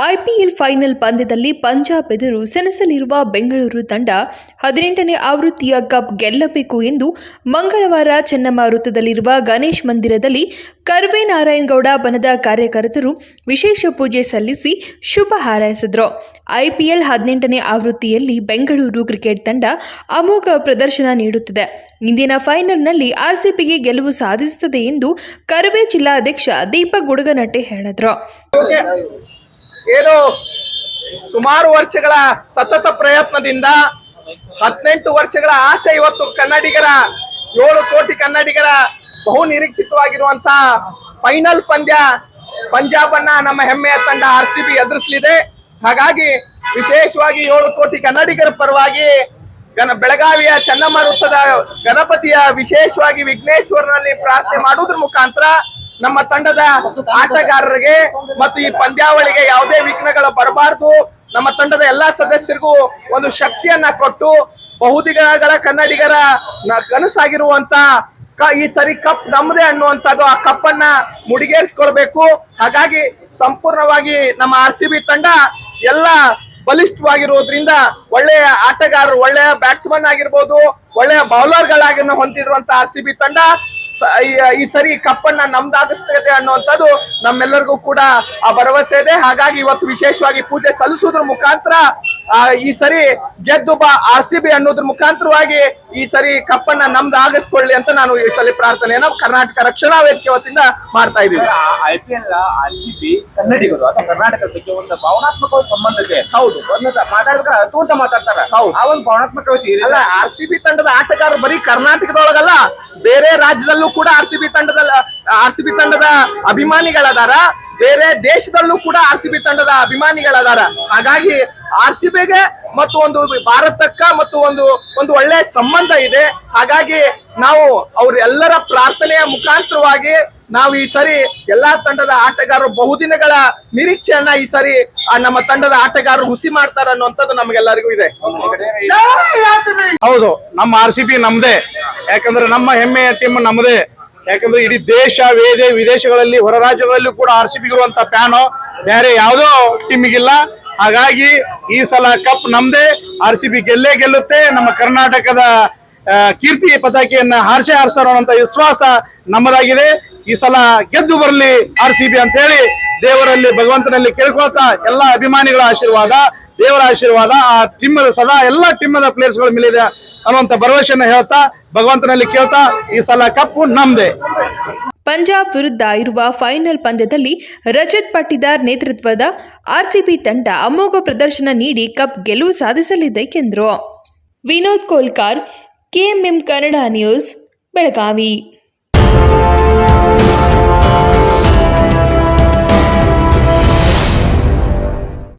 IPL final ಪಂದ್ಯದಲ್ಲಿ ಪಂಜಾಬ್ ಎದುರು ಸೆಣಸಲಿರುವ ಬೆಂಗಳೂರು ತಂಡ ಹದಿನೆಂಟನೇ ಆವೃತ್ತಿಯ ಕಪ್ ಗೆಲ್ಲಬೇಕು ಎಂದು ಮಂಗಳವಾರ ಚೆನ್ನಮ್ಮ ಗಣೇಶ್ ಮಂದಿರದಲ್ಲಿ ಕರ್ವೆ ನಾರಾಯಣಗೌಡ ಬನದ ಕಾರ್ಯಕರ್ತರು ವಿಶೇಷ ಪೂಜೆ ಸಲ್ಲಿಸಿ ಶುಭ ಹಾರೈಸಿದರು. ಐಪಿಎಲ್ ಹದಿನೆಂಟನೇ ಆವೃತ್ತಿಯಲ್ಲಿ ಬೆಂಗಳೂರು ಕ್ರಿಕೆಟ್ ತಂಡ ಅಮೋಘ ಪ್ರದರ್ಶನ ನೀಡುತ್ತಿದೆ. ಇಂದಿನ ಫೈನಲ್ನಲ್ಲಿ ಆರ್ಸಿಬಿಗೆ ಗೆಲುವು ಸಾಧಿಸುತ್ತದೆ ಎಂದು ಕರವೇ ಜಿಲ್ಲಾಧ್ಯಕ್ಷ ದೀಪಕ್ ಗುಡಗನಟ್ಟೆ ಹೇಳಿದರು. ಏನು ಸುಮಾರು ವರ್ಷಗಳ ಸತತ ಪ್ರಯತ್ನದಿಂದ ಹದಿನೆಂಟು ವರ್ಷಗಳ ಆಸೆ ಇವತ್ತು ಕನ್ನಡಿಗರ, ಏಳು ಕೋಟಿ ಕನ್ನಡಿಗರ ಬಹು ನಿರೀಕ್ಷಿತವಾಗಿರುವಂತ ಫೈನಲ್ ಪಂದ್ಯ ಪಂಜಾಬ್ ಅನ್ನ ನಮ್ಮ ಹೆಮ್ಮೆಯ ತಂಡ ಆರ್ ಸಿ ಬಿ ಎದುರಿಸಲಿದೆ. ಹಾಗಾಗಿ ವಿಶೇಷವಾಗಿ ಏಳು ಕೋಟಿ ಕನ್ನಡಿಗರ ಪರವಾಗಿ ಗಣ ಬೆಳಗಾವಿಯ ಚೆನ್ನಮ್ಮ ವೃತ್ತದ ಗಣಪತಿಯ ವಿಶೇಷವಾಗಿ ವಿಘ್ನೇಶ್ವರನಲ್ಲಿ ಪ್ರಾರ್ಥನೆ ಮಾಡುವುದರ ಮುಖಾಂತರ ನಮ್ಮ ತಂಡದ ಆಟಗಾರರಿಗೆ ಮತ್ತು ಈ ಪಂದ್ಯಾವಳಿಗೆ ಯಾವುದೇ ವಿಘ್ನಗಳು ಬರಬಾರದು. ನಮ್ಮ ತಂಡದ ಎಲ್ಲಾ ಸದಸ್ಯರಿಗೂ ಒಂದು ಶಕ್ತಿಯನ್ನ ಕೊಟ್ಟು ಬಹುದಿಗಳ ಕನ್ನಡಿಗರ ಕನಸಾಗಿರುವಂತ ಈ ಸರಿ ಕಪ್ ನಮ್ಮದೇ ಅನ್ನುವಂಥದ್ದು ಆ ಕಪ್ ಅನ್ನ ಹಾಗಾಗಿ ಸಂಪೂರ್ಣವಾಗಿ ನಮ್ಮ ಆರ್ ಸಿ ಬಿ ತಂಡ ಎಲ್ಲ ಬಲಿಷ್ಠವಾಗಿರುವುದರಿಂದ ಒಳ್ಳೆಯ ಆಟಗಾರರು, ಒಳ್ಳೆಯ ಬ್ಯಾಟ್ಸ್ಮನ್ ಆಗಿರ್ಬೋದು, ಒಳ್ಳೆಯ ಬೌಲರ್ಗಳಾಗಿ ಹೊಂದಿರುವಂತಹ ಆರ್ ಸಿ ಬಿ ತಂಡ ಈ- ಸರಿ ಕಪ್ಪನ್ನ ನಮ್ದಾಗಿಸ್ತದೆ ಅನ್ನುವಂಥದ್ದು ನಮ್ಮೆಲ್ಲರಿಗೂ ಕೂಡ ಆ ಭರವಸೆ ಇದೆ. ಹಾಗಾಗಿ ಇವತ್ತು ವಿಶೇಷವಾಗಿ ಪೂಜೆ ಸಲ್ಲಿಸೋದ್ರ ಮುಖಾಂತರ ಈ ಸರಿ ಗೆದ್ದು ಬಾ ಆರ್ ಸಿ ಬಿ ಅನ್ನೋದ್ರ ಮುಖಾಂತರವಾಗಿ ಈ ಸರಿ ಕಪ್ಪನ್ನ ನಮ್ದು ಆಗಿಸ್ಕೊಳ್ಳಿ ಅಂತ ನಾನು ಈ ಸಲ ಪ್ರಾರ್ಥನೆಯನ್ನ ಕರ್ನಾಟಕ ರಕ್ಷಣಾ ವೇದಿಕೆ ವತಿಯಿಂದ ಮಾಡ್ತಾ ಇದ್ದೀವಿ I P L R C B ಕನ್ನಡಿಗರು ಅಥವಾ ಕರ್ನಾಟಕದ ಬಗ್ಗೆ ಒಂದು ಭಾವನಾತ್ಮಕ ಸಂಬಂಧ ಇದೆ ಹೌದು. ಒಂದು ಮಾತಾಡ್ಬೇಕಾದ್ರೆ ಅತು ಅಂತ ಮಾತಾಡ್ತಾರ ಹೌದು. ಆ ಒಂದು ಭಾವನಾತ್ಮಕತೆ ಅಲ್ಲ ಆರ್ ಸಿ ಬಿ ತಂಡದ ಆಟಗಾರರು ಬರೀ ಕರ್ನಾಟಕದೊಳಗಲ್ಲ ಬೇರೆ ರಾಜ್ಯದಲ್ಲೂ ಕೂಡ ಆರ್ ಸಿ ಬಿ ತಂಡದ ಆರ್ ಸಿ ಬಿ ತಂಡದ ಅಭಿಮಾನಿಗಳದಾರ ಬೇರೆ ದೇಶದಲ್ಲೂ ಕೂಡ ಆರ್ ಸಿ ಬಿ ತಂಡದ ಅಭಿಮಾನಿಗಳದಾರ. ಹಾಗಾಗಿ ಆರ್ ಸಿ ಬಿಗೆ ಮತ್ತು ಒಂದು ಭಾರತಕ್ಕ ಮತ್ತು ಒಂದು ಒಂದು ಒಳ್ಳೆ ಸಂಬಂಧ ಇದೆ. ಹಾಗಾಗಿ ನಾವು ಅವರೆಲ್ಲರ ಪ್ರಾರ್ಥನೆಯ ಮುಖಾಂತರವಾಗಿ ನಾವು ಈ ಸರಿ ಎಲ್ಲಾ ತಂಡದ ಆಟಗಾರರು ಬಹುದಿನಗಳ ನಿರೀಕ್ಷೆಯನ್ನ ಈ ಸರಿ ನಮ್ಮ ತಂಡದ ಆಟಗಾರರು ಹುಸಿ ಮಾಡ್ತಾರ ಅನ್ನುವಂಥದ್ದು ನಮಗೆಲ್ಲರಿಗೂ ಇದೆ. ಹೌದು, ನಮ್ಮ ಆರ್ ಸಿ ಬಿ ನಮ್ದೇ. ಯಾಕಂದ್ರೆ ನಮ್ಮ ಹೆಮ್ಮೆಯ ಟೀಮ್ ನಮ್ಮದೇ ಯಾಕಂದ್ರೆ ಇಡೀ ದೇಶ, ವೇದೆ, ವಿದೇಶಗಳಲ್ಲಿ, ಹೊರ ರಾಜ್ಯಗಳಲ್ಲೂ ಕೂಡ ಆರ್ ಸಿ ಬಿ ಇರುವಂತ ಪ್ಯಾನು ಬೇರೆ ಯಾವುದೋ ಟೀಮಿಗಿಲ್ಲ ಹಾಗಾಗಿ ಈ ಸಲ ಕಪ್ ನಮ್ದೇ ಆರ್ ಸಿ ಬಿ ಗೆಲ್ಲೇ ಗೆಲ್ಲುತ್ತೆ. ನಮ್ಮ ಕರ್ನಾಟಕದ ಕೀರ್ತಿ ಪತಾಕಿಯನ್ನ ಹಾರಿಸೇ ಹಾರಿಸ್ತಾರ ಅನ್ನೋಂಥ ವಿಶ್ವಾಸ ನಮ್ಮದಾಗಿದೆ. ಈ ಸಲ ಗೆದ್ದು ಬರಲಿ ಆರ್ ಸಿ ಬಿ ಅಂತ ಹೇಳಿ ದೇವರಲ್ಲಿ ಭಗವಂತನಲ್ಲಿ ಕೇಳ್ಕೊಳ್ತಾ ಎಲ್ಲ ಅಭಿಮಾನಿಗಳ ಆಶೀರ್ವಾದ, ದೇವರ ಆಶೀರ್ವಾದ, ಆ ಟಿಮ್ಮದ ಸದಾ ಎಲ್ಲ ಟೀಮದ ಪ್ಲೇಯರ್ಸ್ಗಳ ಮಿಲಿದೆ ಅನ್ನುವಂತ ಭರವಸೆಯನ್ನು ಹೇಳ್ತಾ ಭಗವಂತನಲ್ಲಿ ಕೇಳ್ತಾ ಈ ಸಲ ಕಪ್ಪು ನಮ್ದೆ. ಪಂಜಾಬ್ ವಿರುದ್ಧ ಇರುವ ಫೈನಲ್ ಪಂದ್ಯದಲ್ಲಿ ರಜತ್ ಪಟ್ಟಿದಾರ್ ನೇತೃತ್ವದ ಆರ್ಸಿಬಿ ತಂಡ ಅಮೋಘ ಪ್ರದರ್ಶನ ನೀಡಿ ಕಪ್ ಗೆಲುವು ಸಾಧಿಸಲಿದೆ ಎಂದರು Vinod Kolkar KMM Kannada news Belagavi